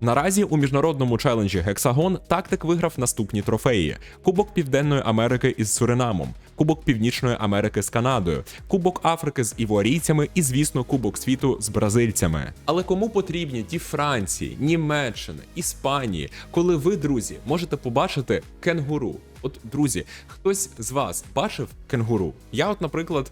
Наразі у міжнародному челенджі Гексагон тактик виграв наступні трофеї: Кубок Південної Америки із Суринамом, Кубок Північної Америки з Канадою, Кубок Африки з івуарійцями і, звісно, Кубок світу з бразильцями. Але кому потрібні ті Франції, Німеччини, Іспанії, коли ви, друзі, можете побачити кенгуру? От, друзі, хтось з вас бачив кенгуру? Я, от, наприклад,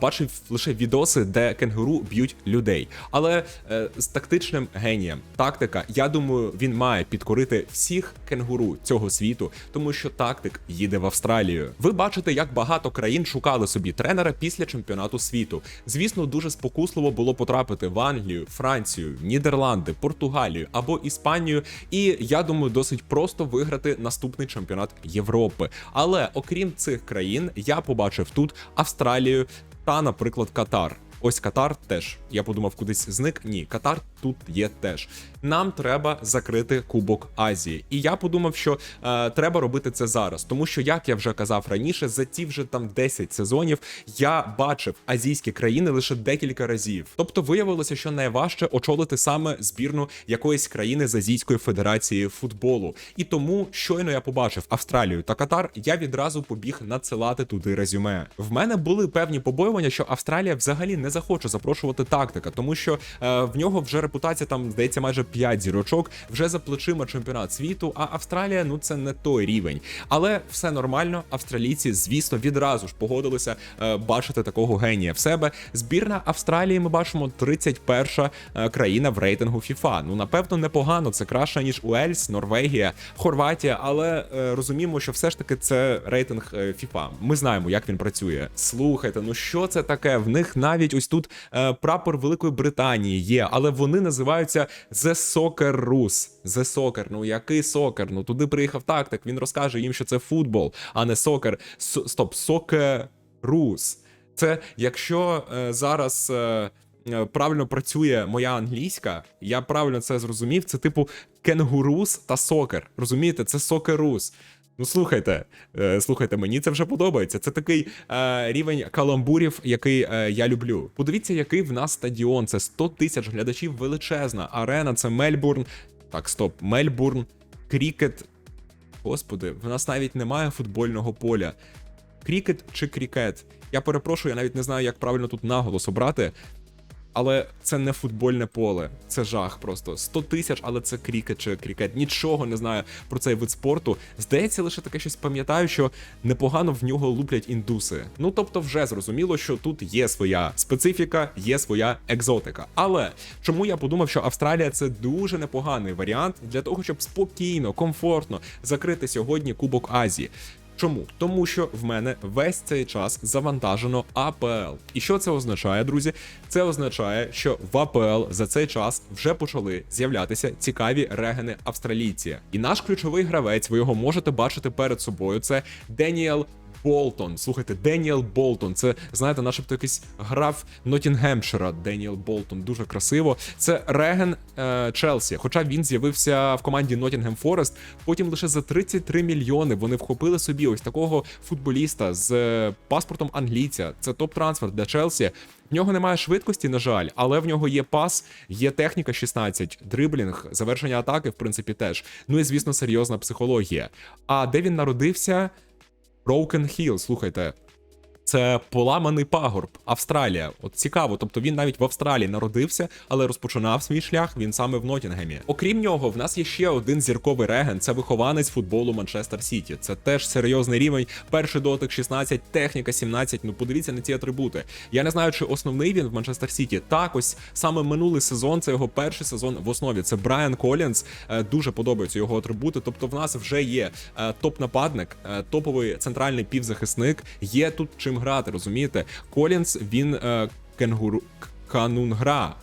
бачив лише відоси, де кенгуру б'ють людей. Але е, з тактичним генієм, тактика, я думаю, він має підкорити всіх кенгуру цього світу, тому що тактик їде в Австралію. Ви бачите, як багато країн шукали собі тренера після чемпіонату світу. Звісно, дуже спокусливо було потрапити в Англію, Францію, Нідерланди, Португалію або Іспанію. І я думаю, досить просто виграти наступний чемпіонат Європи. Але окрім цих країн, я побачив тут Австралію та, наприклад, Катар. Ось Катар теж. Я подумав, кудись зник. Ні, Катар тут є теж. Нам треба закрити Кубок Азії. І я подумав, що е, треба робити це зараз, тому що, як я вже казав раніше, за ті вже там 10 сезонів я бачив азійські країни лише декілька разів. Тобто виявилося, що найважче очолити саме збірну якоїсь країни з Азійської Федерації футболу. І тому щойно я побачив Австралію та Катар, я відразу побіг надсилати туди резюме. В мене були певні побоювання, що Австралія взагалі не захоче запрошувати тактика, тому що е, в нього вже репутація там здається майже 5 зірочок, вже за плечима чемпіонат світу. А Австралія ну це не той рівень. Але все нормально. Австралійці, звісно, відразу ж погодилися е, бачити такого генія в себе. Збірна Австралії ми бачимо 31 е, країна в рейтингу FIFA. Ну напевно непогано. Це краще ніж Уельс, Норвегія, Хорватія. Але е, розуміємо, що все ж таки це рейтинг е, FIFA. Ми знаємо, як він працює. Слухайте, ну що це таке? В них навіть ось тут е, прапор Великої Британії є, але вони називаються The Soccer Rus. The Soccer. Ну який сокер? Ну туди приїхав тактик. Він розкаже їм, що це футбол, а не сокер. Стоп, Soccer Rus. Це якщо е, зараз. Е, е, Правильно працює моя англійська, я правильно це зрозумів. Це типу кенгурус та сокер. Розумієте, це сокерус. Ну слухайте, е, слухайте, мені це вже подобається. Це такий е, рівень каламбурів, який е, я люблю. Подивіться, який в нас стадіон. Це 100 тисяч глядачів, величезна арена. Це Мельбурн. Так, стоп, Мельбурн, крікет. Господи, в нас навіть немає футбольного поля. Крікет чи крікет? Я перепрошую, я навіть не знаю, як правильно тут наголос обрати. Але це не футбольне поле, це жах просто 100 тисяч, але це крікет чи крікет. Нічого не знаю про цей вид спорту. Здається, лише таке щось пам'ятаю, що непогано в нього луплять індуси. Ну тобто, вже зрозуміло, що тут є своя специфіка, є своя екзотика. Але чому я подумав, що Австралія це дуже непоганий варіант для того, щоб спокійно, комфортно закрити сьогодні Кубок Азії. Чому? Тому що в мене весь цей час завантажено АПЛ. І що це означає, друзі? Це означає, що в АПЛ за цей час вже почали з'являтися цікаві регени австралійці. І наш ключовий гравець, ви його можете бачити перед собою. Це Деніел. Болтон, слухайте, Деніел Болтон. Це знаєте, начебто якийсь граф Нотінгемшира. Деніел Болтон, дуже красиво. Це Реген е, Челсі. Хоча він з'явився в команді Нотінгем Форест, потім лише за 33 мільйони вони вхопили собі ось такого футболіста з е, паспортом англійця. Це топ-трансфер для Челсі. В нього немає швидкості, на жаль, але в нього є пас, є техніка 16, дриблінг, завершення атаки, в принципі, теж. Ну і звісно, серйозна психологія. А де він народився? Broken Hill, слухайте. Це поламаний пагорб, Австралія. От цікаво, тобто він навіть в Австралії народився, але розпочинав свій шлях він саме в Нотінгемі. Окрім нього, в нас є ще один зірковий реген. Це вихованець футболу Манчестер Сіті. Це теж серйозний рівень. Перший дотик 16, техніка 17. Ну подивіться на ці атрибути. Я не знаю, чи основний він в Манчестер Сіті. Так, ось саме минулий сезон. Це його перший сезон в основі. Це Брайан Колінс. Е, Дуже подобаються його атрибути. Тобто, в нас вже є е, топ-нападник, е, топовий центральний півзахисник. Є тут чим грати, розумієте? Колінс він е, кенгуру канунгра.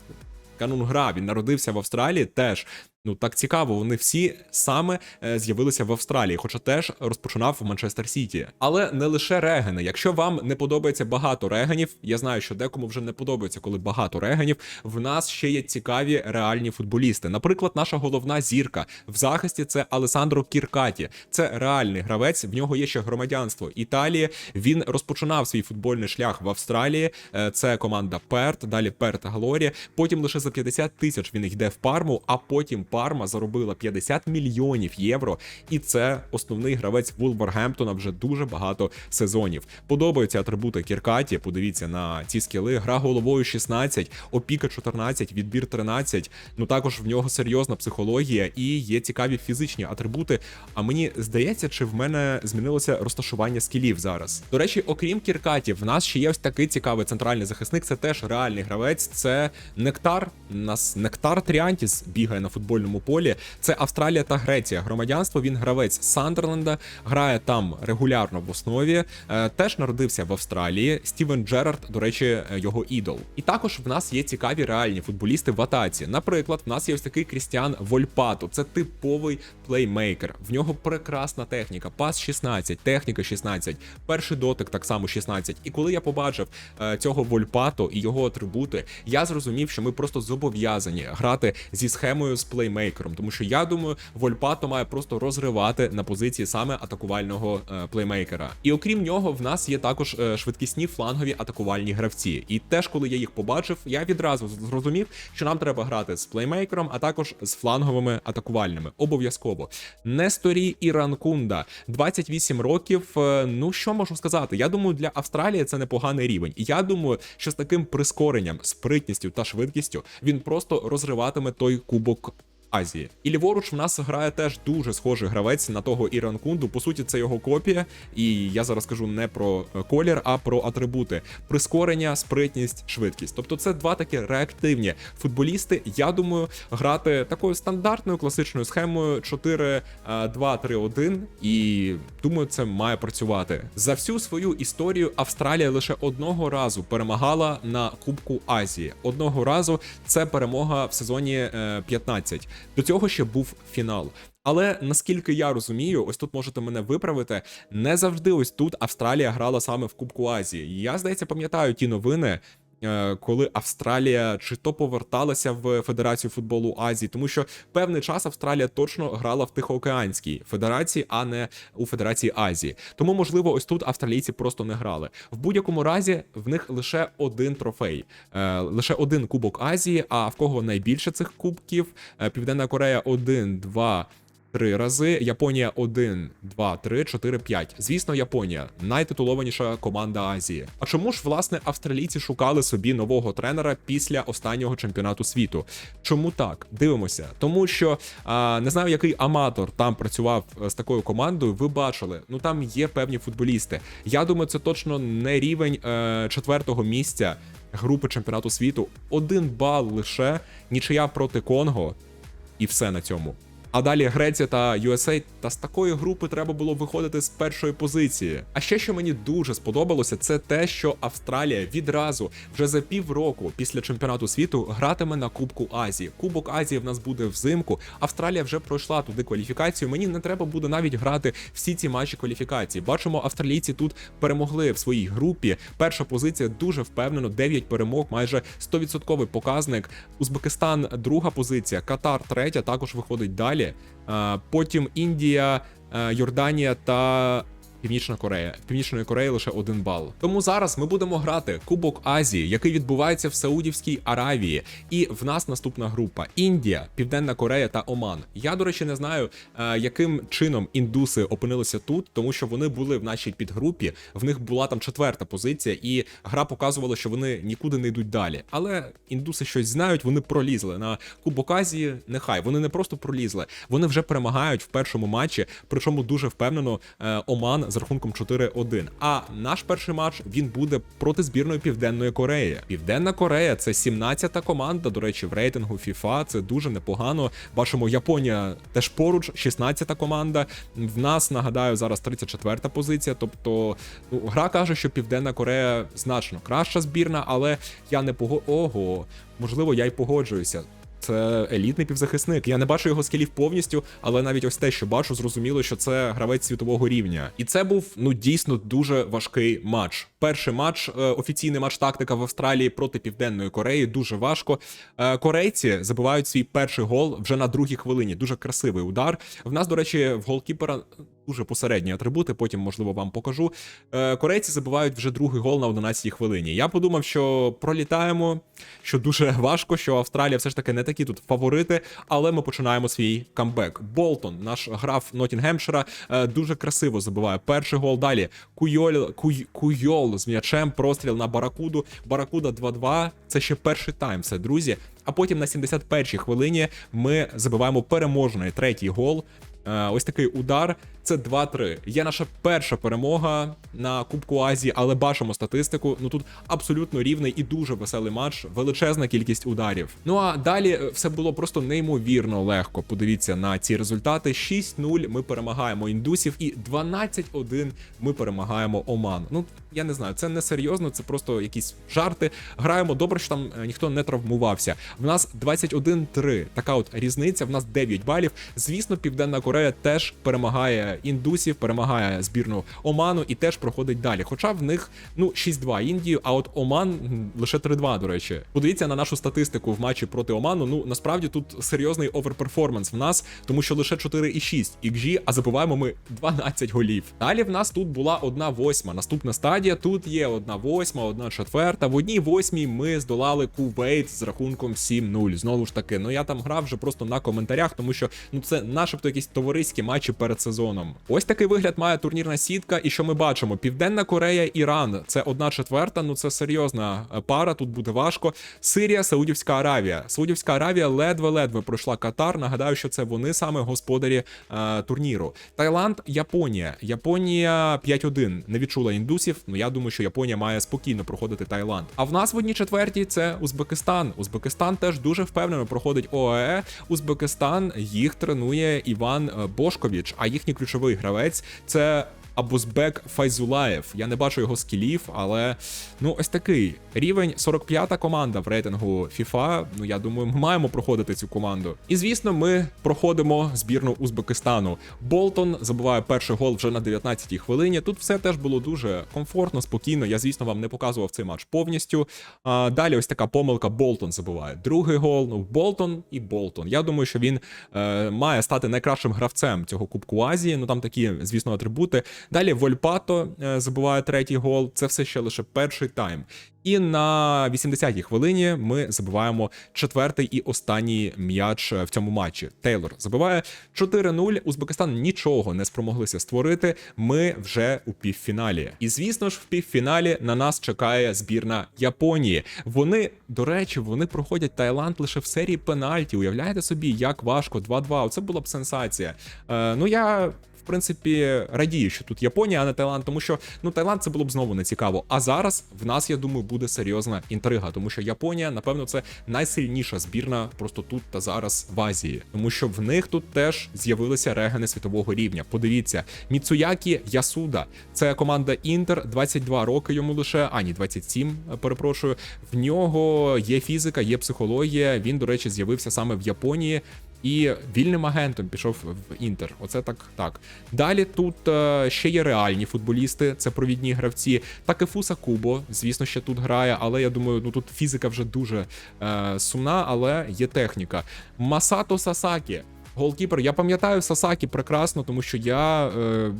Канунгра, він народився в Австралії теж. Ну так цікаво, вони всі саме е, з'явилися в Австралії, хоча теж розпочинав в Манчестер Сіті. Але не лише регени. Якщо вам не подобається багато регенів, я знаю, що декому вже не подобається, коли багато регенів. В нас ще є цікаві реальні футболісти. Наприклад, наша головна зірка в захисті це Алесандро Кіркаті. Це реальний гравець. В нього є ще громадянство Італії. Він розпочинав свій футбольний шлях в Австралії. Е, Це команда Перт, далі Перт Глорія. Потім лише за 50 тисяч він йде в Парму, а потім Парма заробила 50 мільйонів євро, і це основний гравець Вулвергемптона вже дуже багато сезонів. Подобаються атрибути Кіркаті. Подивіться на ці скіли. Гра головою 16, опіка 14, відбір 13. Ну також в нього серйозна психологія і є цікаві фізичні атрибути. А мені здається, чи в мене змінилося розташування скілів зараз. До речі, окрім Кіркатів, в нас ще є ось такий цікавий центральний захисник. Це теж реальний гравець. Це Нектар. У нас Нектар Тріантіс бігає на футбольному полі. Це Австралія та Греція. Громадянство він гравець Сандерленда, грає там регулярно в основі. Е, Теж народився в Австралії. Стівен Джерард, до речі, е, його ідол. І також в нас є цікаві реальні футболісти в атаці. Наприклад, в нас є ось такий Крістіан Вольпато. Це типовий плеймейкер. В нього прекрасна техніка. Пас 16, техніка 16, перший дотик так само 16. І коли я побачив е, цього Вольпато і його атрибути, я зрозумів, що ми просто зобов'язані грати зі схемою з плеймейкером. Тому що я думаю, Вольпато має просто розривати на позиції саме атакувального е, плеймейкера. І окрім нього, в нас є також е, швидкісні флангові атакувальні гравці. І теж, коли я їх побачив, я відразу зрозумів, що нам треба грати з плеймейкером, а також з фланговими атакувальними. Обов'язково. Несторі Іранкунда, 28 років. Е, Ну що можу сказати? Я думаю, для Австралії це непоганий рівень. І я думаю, що з таким прискоренням, спритністю та швидкістю він просто розриватиме той кубок. Азії. І ліворуч в нас грає теж дуже схожий гравець на того Іранкунду. По суті, це його копія. І я зараз кажу не про е, колір, а про атрибути: прискорення, спритність, швидкість. Тобто, це два такі реактивні футболісти. Я думаю, грати такою стандартною класичною схемою 4-2-3-1. І думаю, це має працювати. За всю свою історію Австралія лише одного разу перемагала на Кубку Азії. Одного разу це перемога в сезоні е, 15. До цього ще був фінал. Але наскільки я розумію, ось тут можете мене виправити. Не завжди ось тут Австралія грала саме в Кубку Азії. Я здається, пам'ятаю ті новини. Е, Коли Австралія чи то поверталася в Федерацію футболу Азії, тому що певний час Австралія точно грала в Тихоокеанській федерації, а не у Федерації Азії. Тому, можливо, ось тут австралійці просто не грали. В будь-якому разі в них лише один трофей, е, лише один кубок Азії. А в кого найбільше цих кубків? Е, Південна Корея 1, 2, Три рази, Японія 1, 2, 3, 4, 5. Звісно, Японія найтитулованіша команда Азії. А чому ж власне австралійці шукали собі нового тренера після останнього чемпіонату світу? Чому так? Дивимося, тому що а, не знаю, який аматор там працював е, з такою командою. Ви бачили, ну там є певні футболісти. Я думаю, це точно не рівень е, четвертого місця групи чемпіонату світу. Один бал лише нічия проти Конго, і все на цьому. А далі Греція та USA, та з такої групи треба було виходити з першої позиції. А ще що мені дуже сподобалося, це те, що Австралія відразу вже за півроку після чемпіонату світу гратиме на Кубку Азії. Кубок Азії в нас буде взимку. Австралія вже пройшла туди кваліфікацію. Мені не треба буде навіть грати всі ці матчі кваліфікації. Бачимо, австралійці тут перемогли в своїй групі. Перша позиція дуже впевнено, 9 перемог, майже 100% показник. Узбекистан друга позиція, Катар третя, також виходить далі. А, Потім Індія, е, Йорданія та. Північна Корея. Північної Кореї лише один бал. Тому зараз ми будемо грати Кубок Азії, який відбувається в Саудівській Аравії. І в нас наступна група: Індія, Південна Корея та Оман. Я, до речі, не знаю, е, яким чином індуси опинилися тут, тому що вони були в нашій підгрупі. В них була там четверта позиція, і гра показувала, що вони нікуди не йдуть далі. Але індуси щось знають, вони пролізли на Кубок Азії. Нехай вони не просто пролізли, вони вже перемагають в першому матчі. Причому дуже впевнено е, Оман з рахунком 4-1. А наш перший матч він буде проти збірної Південної Кореї. Південна Корея це 17-та команда. До речі, в рейтингу FIFA це дуже непогано. Бачимо, Японія теж поруч, 16-та команда. В нас нагадаю зараз 34-та позиція. Тобто, ну гра каже, що Південна Корея значно краща збірна, але я не пого... Ого, можливо, я й погоджуюся. Це елітний півзахисник. Я не бачу його скілів повністю, але навіть ось те, що бачу, зрозуміло, що це гравець світового рівня. І це був ну дійсно дуже важкий матч. Перший матч, е, офіційний матч тактика в Австралії проти Південної Кореї. Дуже важко. Е, Корейці забивають свій перший гол вже на другій хвилині. Дуже красивий удар. В нас, до речі, в голкіпера дуже посередні атрибути, потім, можливо, вам покажу. Е, корейці забивають вже другий гол на 11-й хвилині. Я подумав, що пролітаємо, що дуже важко, що Австралія все ж таки не такі тут фаворити, але ми починаємо свій камбек. Болтон, наш граф Нотінгемшира, е, дуже красиво забиває перший гол. Далі Куйол, Куй, Куйол з м'ячем, простріл на Баракуду. Баракуда 2-2. Це ще перший тайм, це друзі. А потім на 71-й хвилині ми забиваємо переможний третій гол. Е, Ось такий удар. Це 2-3. Є наша перша перемога на Кубку Азії, але бачимо статистику. Ну тут абсолютно рівний і дуже веселий матч, величезна кількість ударів. Ну а далі е, все було просто неймовірно легко. Подивіться на ці результати: 6-0 ми перемагаємо індусів, і 12-1 ми перемагаємо Оман. Ну я не знаю, це не серйозно, це просто якісь жарти. Граємо добре, що там е, ніхто не травмувався. В нас 21-3. Така от різниця. В нас 9 балів. Звісно, Південна Корея теж перемагає індусів, перемагає збірну Оману і теж проходить далі. Хоча в них ну 6-2 Індію, а от Оман лише 3-2, до речі. Подивіться на нашу статистику в матчі проти Оману. Ну насправді тут серйозний оверперформанс в нас, тому що лише 4,6 XG, а забиваємо ми 12 голів. Далі в нас тут була одна восьма. Наступна стадія. Тут є одна восьма, одна четверта. В одній восьмій ми здолали Кувейт з рахунком 7-0. Знову ж таки, ну я там грав вже просто на коментарях, тому що ну це начебто якісь товариські матчі перед сезоном. Ось такий вигляд має турнірна сітка. І що ми бачимо? Південна Корея, Іран. Це одна четверта. Ну це серйозна е, пара. Тут буде важко. Сирія, Саудівська Аравія. Саудівська Аравія ледве-ледве пройшла Катар. Нагадаю, що це вони саме господарі е, турніру. Таїланд, Японія. Японія 5-1. Не відчула індусів. Ну я думаю, що Японія має спокійно проходити Таїланд. А в нас в одній четвертій це Узбекистан. Узбекистан теж дуже впевнено проходить ОАЕ. Узбекистан їх тренує Іван е, Бошковіч, а їхній ключовий гравець це. Абузбек Файзулаєв. Я не бачу його скілів, але ну ось такий рівень 45-та команда в рейтингу FIFA. Ну я думаю, ми маємо проходити цю команду. І звісно, ми проходимо збірну Узбекистану. Болтон забиває перший гол вже на 19-й хвилині. Тут все теж було дуже комфортно, спокійно. Я, звісно, вам не показував цей матч повністю. А, далі ось така помилка. Болтон забиває другий гол. Ну, Болтон і Болтон. Я думаю, що він е, має стати найкращим гравцем цього Кубку Азії. Ну там такі, звісно, атрибути. Далі Вольпато е, забиває третій гол. Це все ще лише перший тайм. І на 80-й хвилині ми забиваємо четвертий і останній м'яч е, в цьому матчі. Тейлор забиває 4-0. Узбекистан нічого не спромоглися створити. Ми вже у півфіналі. І звісно ж, в півфіналі на нас чекає збірна Японії. Вони, до речі, вони проходять Таїланд лише в серії пенальті. Уявляєте собі, як важко 2-2. Це була б сенсація. Е, ну я принципі, радію, що тут Японія, а не Таїланд, тому що ну Таїланд це було б знову не цікаво. А зараз в нас, я думаю, буде серйозна інтрига, тому що Японія, напевно, це найсильніша збірна просто тут та зараз в Азії, тому що в них тут теж з'явилися регени світового рівня. Подивіться, Міцуякі Ясуда, це команда Інтер, 22 роки йому лише, а ні, 27, перепрошую. В нього є фізика, є психологія. Він, до речі, з'явився саме в Японії. І вільним агентом пішов в Інтер. Оце так так. Далі тут е, ще є реальні футболісти, це провідні гравці. Такефуса Кубо, звісно, ще тут грає, але я думаю, ну тут фізика вже дуже е, сумна, але є техніка. Масато Сасакі, голкіпер. Я пам'ятаю Сасакі прекрасно, тому що я. Е,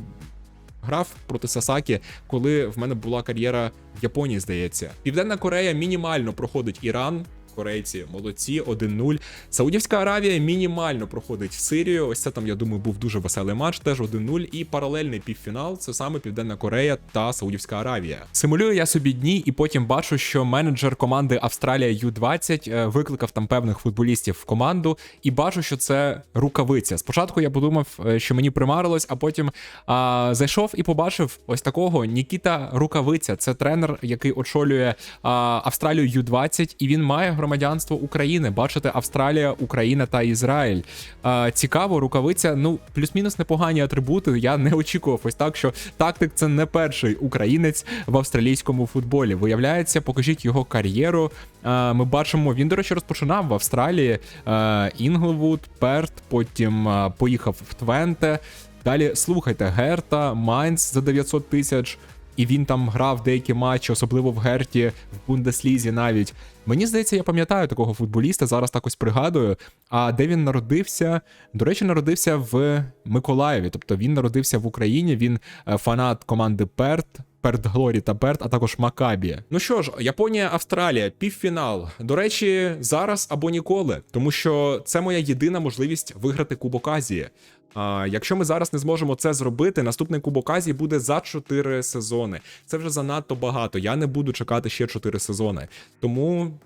Грав проти Сасакі, коли в мене була кар'єра в Японії, здається. Південна Корея мінімально проходить Іран. Корейці молодці, 1-0. Саудівська Аравія мінімально проходить в Сирію. Ось це там, я думаю, був дуже веселий матч, теж 1-0. І паралельний півфінал це саме Південна Корея та Саудівська Аравія. Симулюю я собі дні, і потім бачу, що менеджер команди Австралія Ю-20 е, викликав там певних футболістів в команду, і бачу, що це рукавиця. Спочатку я подумав, е, що мені примарилось, а потім а, зайшов і побачив ось такого Нікіта Рукавиця. Це тренер, який очолює а, Австралію Ю-20, і він має громадянство України. Бачите, Австралія, Україна та Ізраїль. А, цікаво, рукавиця. Ну, плюс-мінус непогані атрибути. Я не очікував ось так, що тактик це не перший українець в австралійському футболі. Виявляється, покажіть його кар'єру. А, ми бачимо, він, до речі, розпочинав в Австралії а, Інглвуд, Перт, потім а, поїхав в Твенте. Далі слухайте Герта, Майнц за 900 тисяч. І він там грав деякі матчі, особливо в Герті, в Бундеслізі навіть. Мені здається, я пам'ятаю такого футболіста, зараз так ось пригадую. А де він народився? До речі, народився в Миколаєві. Тобто він народився в Україні. Він е, фанат команди Перт. Перт Глорі та Перт, а також Макабі. Ну що ж, Японія, Австралія, півфінал. До речі, зараз або ніколи, тому що це моя єдина можливість виграти Кубок Азії. А якщо ми зараз не зможемо це зробити, наступний Кубок Азії буде за 4 сезони. Це вже занадто багато. Я не буду чекати ще 4 сезони. Тому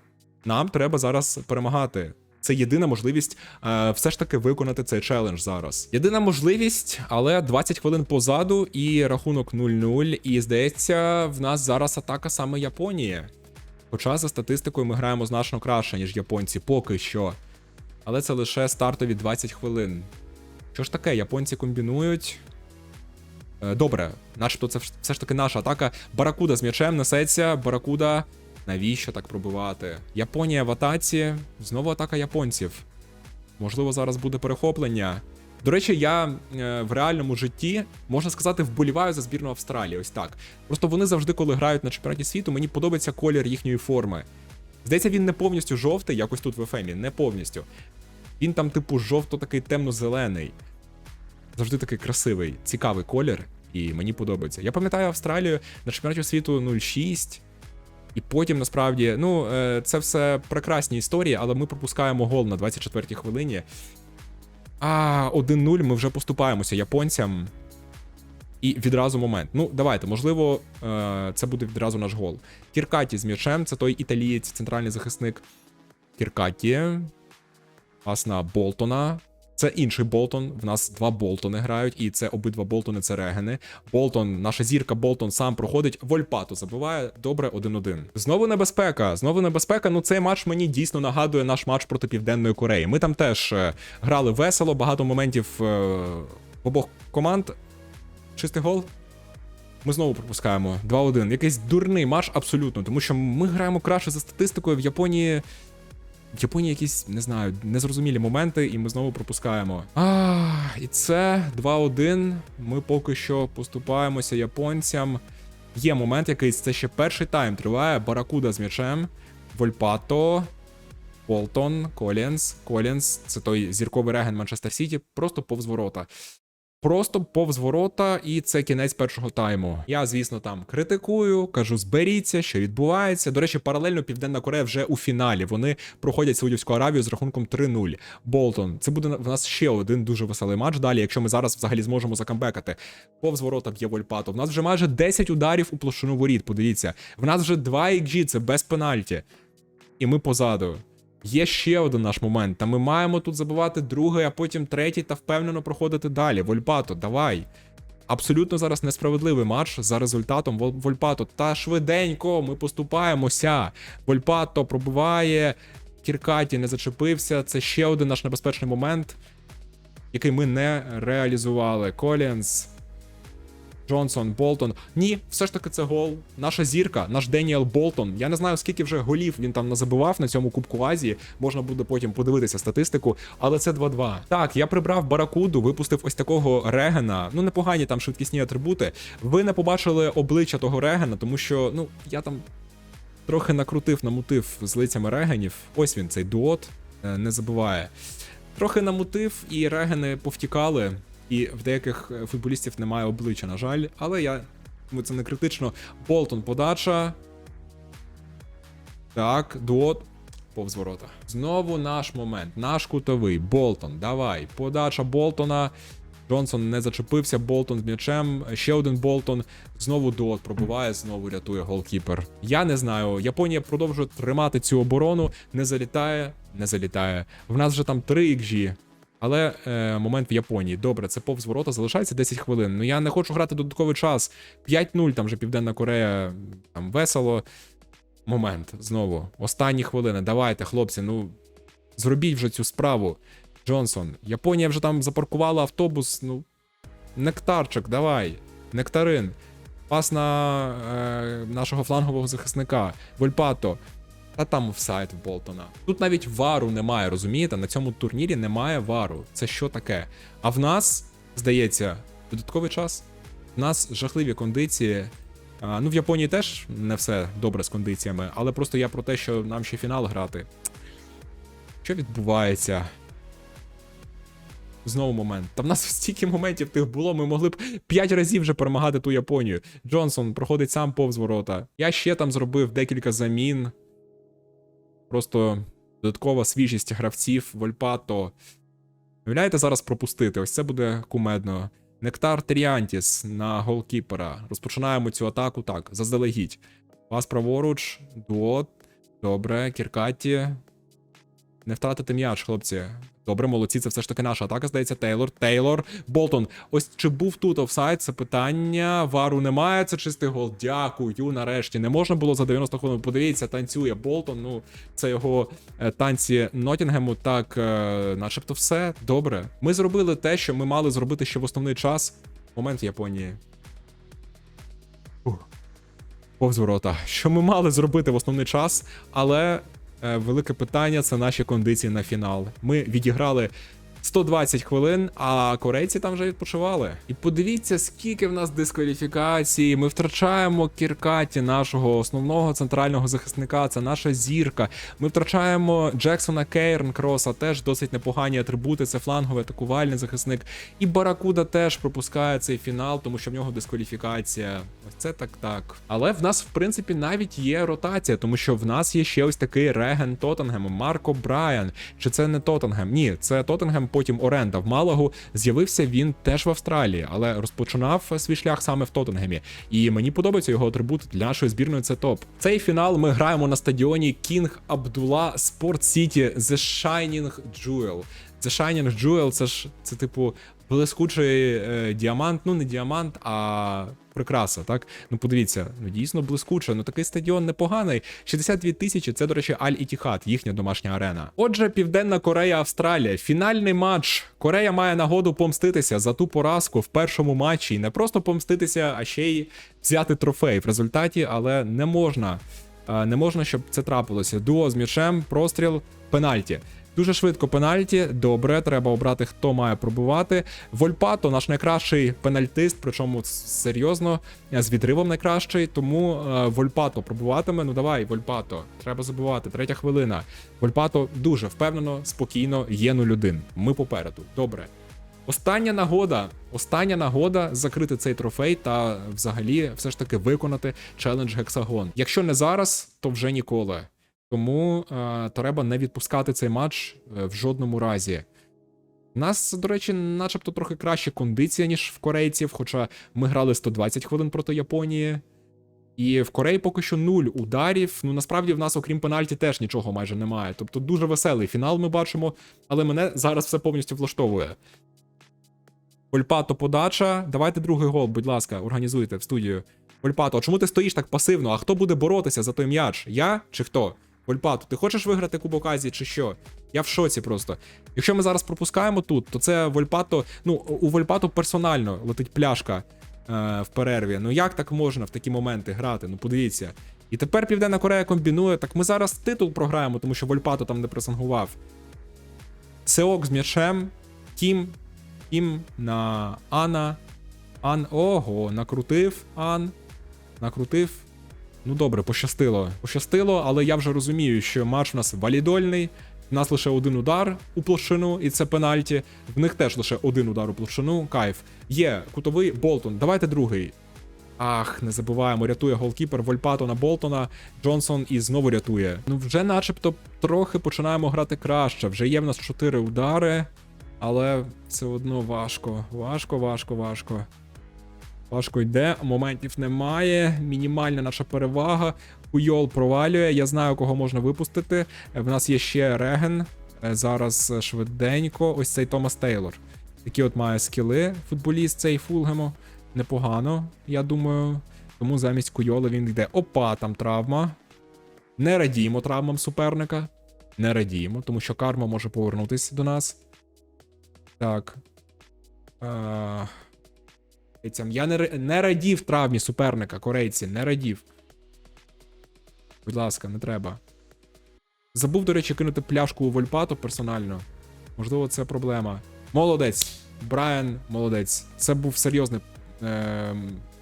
нам треба зараз перемагати. Це єдина можливість е, все ж таки виконати цей челендж зараз. Єдина можливість, але 20 хвилин позаду і рахунок 0-0. І здається, в нас зараз атака саме Японії. Хоча за статистикою ми граємо значно краще, ніж японці, поки що. Але це лише стартові 20 хвилин. Що ж таке, японці комбінують. Е, Добре, начебто це все ж таки наша атака. Баракуда з м'ячем несеться. Баракуда. Навіщо так пробивати? Японія в атаці. Знову атака японців. Можливо, зараз буде перехоплення. До речі, я е, в реальному житті, можна сказати, вболіваю за збірну Австралії. Ось так. Просто вони завжди, коли грають на чемпіонаті світу, мені подобається колір їхньої форми. Здається, він не повністю жовтий, якось тут в ефемі, не повністю. Він там, типу, жовто такий темно-зелений. Завжди такий красивий, цікавий колір, і мені подобається. Я пам'ятаю Австралію на чемпіонаті світу 06. І потім насправді, ну, е, це все прекрасні історії, але ми пропускаємо гол на 24-й хвилині. А 1-0 ми вже поступаємося японцям. І відразу момент. Ну, давайте, можливо, е, це буде відразу наш гол. Кіркаті з м'ячем, це той італієць, центральний захисник. Кіркаті. Пас на Болтона. Це інший Болтон. В нас два Болтони грають, і це обидва Болтони це регени. Болтон, наша зірка Болтон сам проходить. Вольпату забиває. Добре, 1-1. Знову небезпека. Знову небезпека. Ну, цей матч мені дійсно нагадує наш матч проти Південної Кореї. Ми там теж е, грали весело, багато моментів е, в обох команд. Чистий гол. Ми знову пропускаємо 2-1. Якийсь дурний матч абсолютно, тому що ми граємо краще за статистикою в Японії. Японії якісь, не знаю, незрозумілі моменти, і ми знову пропускаємо. А, і це 2-1. Ми поки що поступаємося японцям. Є момент якийсь, це ще перший тайм триває. Баракуда з м'ячем. Вольпато. Болтон, Колінс. Колінс, це той зірковий реген Манчестер Сіті, просто повз ворота. Просто повз ворота, і це кінець першого тайму. Я, звісно, там критикую, кажу, зберіться, що відбувається. До речі, паралельно Південна Корея вже у фіналі. Вони проходять Саудівську Аравію з рахунком 3-0. Болтон. Це буде в нас ще один дуже веселий матч. Далі, якщо ми зараз взагалі зможемо закамбекати. Повз ворота б'є Вольпато. В нас вже майже 10 ударів у площину воріт. Подивіться, в нас вже 2 XG, це без пенальті. І ми позаду. Є ще один наш момент. Та ми маємо тут забивати другий, а потім третій та впевнено проходити далі. Вольпато, давай. Абсолютно зараз несправедливий матч за результатом Вольпато. Та швиденько ми поступаємося. Вольпато пробиває. Кіркаті не зачепився. Це ще один наш небезпечний момент, який ми не реалізували. Колінс. Джонсон, Болтон. Ні, все ж таки це гол. Наша зірка, наш Деніел Болтон. Я не знаю, скільки вже голів він там назабивав на цьому Кубку Азії. Можна буде потім подивитися статистику, але це 2-2. Так, я прибрав баракуду, випустив ось такого регена. Ну, непогані там швидкісні атрибути. Ви не побачили обличчя того регена, тому що, ну, я там трохи накрутив, намутив з лицями регенів. Ось він, цей дуот, е, не забуває. Трохи намутив, і регени повтікали. І в деяких е, футболістів немає обличчя, на жаль, але я тому це не критично. Болтон подача. Так, дуот. Повз ворота. Знову наш момент. Наш кутовий. Болтон. Давай. Подача Болтона. Джонсон не зачепився. Болтон з м'ячем. Ще один Болтон. Знову дуот пробиває, знову рятує голкіпер. Я не знаю. Японія продовжує тримати цю оборону. Не залітає, не залітає. В нас вже там 3 XG. Але е, момент в Японії. Добре, це повз ворота, залишається 10 хвилин. Ну я не хочу грати додатковий час. 5-0, там вже Південна Корея там весело. Момент знову. Останні хвилини. Давайте, хлопці, ну зробіть вже цю справу. Джонсон. Японія вже там запаркувала автобус. Ну, нектарчик, давай. Нектарин. Пас на е, нашого флангового захисника. Вольпато. Та там офсайд в Болтона. Тут навіть вару немає, розумієте? На цьому турнірі немає вару. Це що таке? А в нас, здається, додатковий час. В нас жахливі кондиції. А, ну, в Японії теж не все добре з кондиціями, але просто я про те, що нам ще фінал грати. Що відбувається? Знову момент. Та в нас стільки моментів тих було, ми могли б 5 разів вже перемагати ту Японію. Джонсон проходить сам повз ворота. Я ще там зробив декілька замін. Просто додаткова свіжість гравців, Вольпато. Уявляєте, зараз пропустити. Ось це буде кумедно. Нектар Тріантіс на голкіпера. Розпочинаємо цю атаку так, заздалегідь. Пас праворуч, дуот. Добре, Кіркаті. Не втратити м'яч, хлопці. Добре, молодці, це все ж таки наша атака, здається, Тейлор. Тейлор. Болтон. Ось чи був тут офсайд? Це питання. Вару немає, це чистий гол. Дякую, нарешті. Не можна було за 90 хвилин. Подивіться, танцює Болтон. Ну, це його е, танці Ноттінгему. Так, е, начебто, все добре. Ми зробили те, що ми мали зробити ще в основний час. Момент Японії. Повз ворота. Що ми мали зробити в основний час, але велике питання це наші кондиції на фінал. Ми відіграли 120 хвилин, а корейці там вже відпочивали. І подивіться, скільки в нас дискваліфікацій. Ми втрачаємо Кіркаті, нашого основного центрального захисника. Це наша зірка. Ми втрачаємо Джексона Кейрн Кроса, теж досить непогані атрибути. Це фланговий атакувальний захисник. І Баракуда теж пропускає цей фінал, тому що в нього дискваліфікація. Ось це так так. Але в нас, в принципі, навіть є ротація, тому що в нас є ще ось такий реген Тоттенгему, Марко Брайан. Чи це не Тоттенгем? Ні, це Тоттенгем, потім оренда в Малагу. З'явився він теж в Австралії, але розпочинав свій шлях саме в Тоттенгемі. І мені подобається його атрибут для нашої збірної. Це топ. Цей фінал ми граємо на стадіоні Кінг Абдула Спорт Сіті The Shining Jewel. The Shining Jewel це ж це типу блискучий е, діамант, ну не діамант, а прикраса, так? Ну подивіться, ну дійсно блискуче. Ну такий стадіон непоганий. 62 тисячі це, до речі, Аль Ітіхат, їхня домашня арена. Отже, Південна Корея, Австралія. Фінальний матч. Корея має нагоду помститися за ту поразку в першому матчі. І не просто помститися, а ще й взяти трофей в результаті, але не можна. е, Не можна, щоб це трапилося. Дуо з м'ячем, простріл, пенальті. Дуже швидко пенальті. Добре, треба обрати, хто має пробувати. Вольпато, наш найкращий пенальтист, причому серйозно, е, з відривом найкращий. Тому е, Вольпато пробуватиме. Ну давай, Вольпато, треба забувати. Третя хвилина. Вольпато дуже впевнено, спокійно, є 0-1. Ми попереду. Добре. Остання нагода, остання нагода закрити цей трофей та взагалі все ж таки виконати челендж Гексагон. Якщо не зараз, то вже ніколи. Тому е, треба не відпускати цей матч е, в жодному разі. У нас, до речі, начебто трохи краща кондиція, ніж в корейців, хоча ми грали 120 хвилин проти Японії. І в Кореї поки що нуль ударів. Ну насправді в нас, окрім пенальті, теж нічого майже немає. Тобто дуже веселий фінал ми бачимо, але мене зараз все повністю влаштовує. Вольпато подача. Давайте другий гол, будь ласка, організуйте в студію. Вольпато, а чому ти стоїш так пасивно? А хто буде боротися за той м'яч? Я чи хто? Вольпато, ти хочеш виграти Кубок Азії чи що? Я в шоці просто. Якщо ми зараз пропускаємо тут, то це Вольпато. Ну, у Вольпато персонально летить пляшка е, в перерві. Ну як так можна в такі моменти грати? Ну подивіться. І тепер Південна Корея комбінує. Так ми зараз титул програємо, тому що Вольпато там не пресингував. Сеок з м'ячем. Кім. Кім на Ана. Ан. Ого, накрутив Ан. Накрутив. Ну добре, пощастило. Пощастило, але я вже розумію, що матч у нас валідольний. У нас лише один удар у площину, і це пенальті. В них теж лише один удар у площину. Кайф. Є кутовий Болтон. Давайте другий. Ах, не забуваємо, рятує голкіпер Вольпато на Болтона. Джонсон і знову рятує. Ну, вже начебто трохи починаємо грати краще. Вже є в нас 4 удари, але все одно важко. Важко, важко, важко. Важко йде, моментів немає. Мінімальна наша перевага. Пуйол провалює. Я знаю, кого можна випустити. Е, В нас є ще Реген. Е, Зараз е, швиденько. Ось цей Томас Тейлор. Такі от має скіли футболіст цей Фулгему. Непогано, я думаю. Тому замість Куйола він йде. Опа, там травма. Не радіємо травмам суперника. Не радіємо, тому що карма може повернутися до нас. Так. Е, Корейцям. Я не, не радів травмі суперника, корейці, не радів. Будь ласка, не треба. Забув, до речі, кинути пляшку у Вольпату персонально. Можливо, це проблема. Молодець. Брайан, молодець. Це був серйозний е,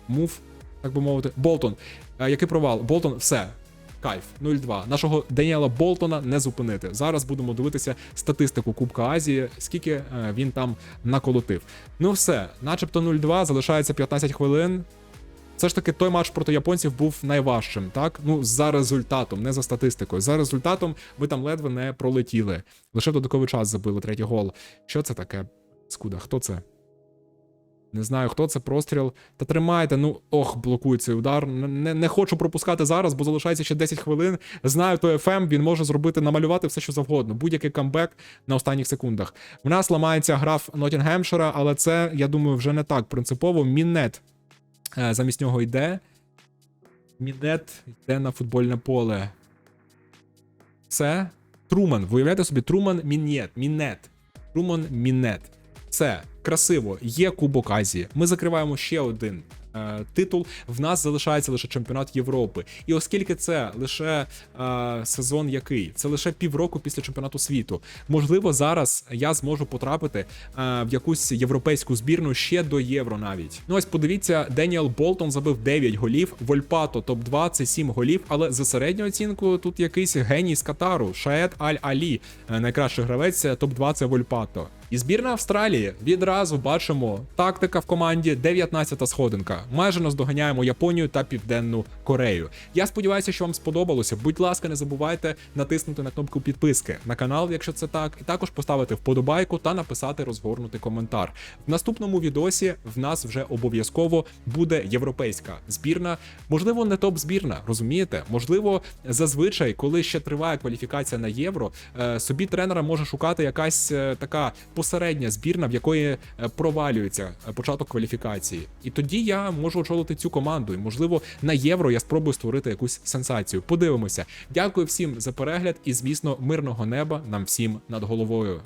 мув. так би мовити. Болтон. Е, який провал? Болтон, все. Кайф, 0-2. Нашого Деніела Болтона не зупинити. Зараз будемо дивитися статистику Кубка Азії, скільки е, він там наколотив. Ну все, начебто 0-2, залишається 15 хвилин. Все ж таки, той матч проти японців був найважчим, так? Ну, за результатом, не за статистикою. За результатом ви там ледве не пролетіли. Лише в додатковий час забили третій гол. Що це таке? Скуда, хто це? Не знаю, хто це простріл. Та тримайте, ну ох, блокує цей удар. Не, не хочу пропускати зараз, бо залишається ще 10 хвилин. Знаю, то FM, він може зробити, намалювати все, що завгодно. Будь-який камбек на останніх секундах. В нас ламається граф Нотінгемшира, але це, я думаю, вже не так принципово. Мінет е, замість нього йде. Мінет йде на футбольне поле. Це Труман. Ви уявляєте собі, Труман Мінет. Мінет. Труман Мінет. Це красиво. Є Кубок Азії. Ми закриваємо ще один. е, Титул в нас залишається лише чемпіонат Європи, і оскільки це лише е, сезон, який це лише півроку після чемпіонату світу. Можливо, зараз я зможу потрапити е, в якусь європейську збірну ще до євро. Навіть ну ось подивіться, Деніел Болтон забив 9 голів. Вольпато топ 2 це 7 голів. Але за середню оцінку тут якийсь геній з Катару. Шаед Аль Алі, е, найкращий гравець топ 2 це Вольпато. І збірна Австралії відразу бачимо тактика в команді 19-та сходинка. Майже наздоганяємо Японію та Південну Корею. Я сподіваюся, що вам сподобалося. Будь ласка, не забувайте натиснути на кнопку підписки на канал, якщо це так, і також поставити вподобайку та написати розгорнутий коментар. В наступному відосі в нас вже обов'язково буде європейська збірна. Можливо, не топ-збірна, розумієте? Можливо, зазвичай, коли ще триває кваліфікація на євро, е, собі тренера може шукати якась е, така посередня збірна, в якої е, провалюється е, початок кваліфікації. І тоді я можу очолити цю команду. І можливо на євро я спробую створити якусь сенсацію. Подивимося. Дякую всім за перегляд і, звісно, мирного неба нам всім над головою.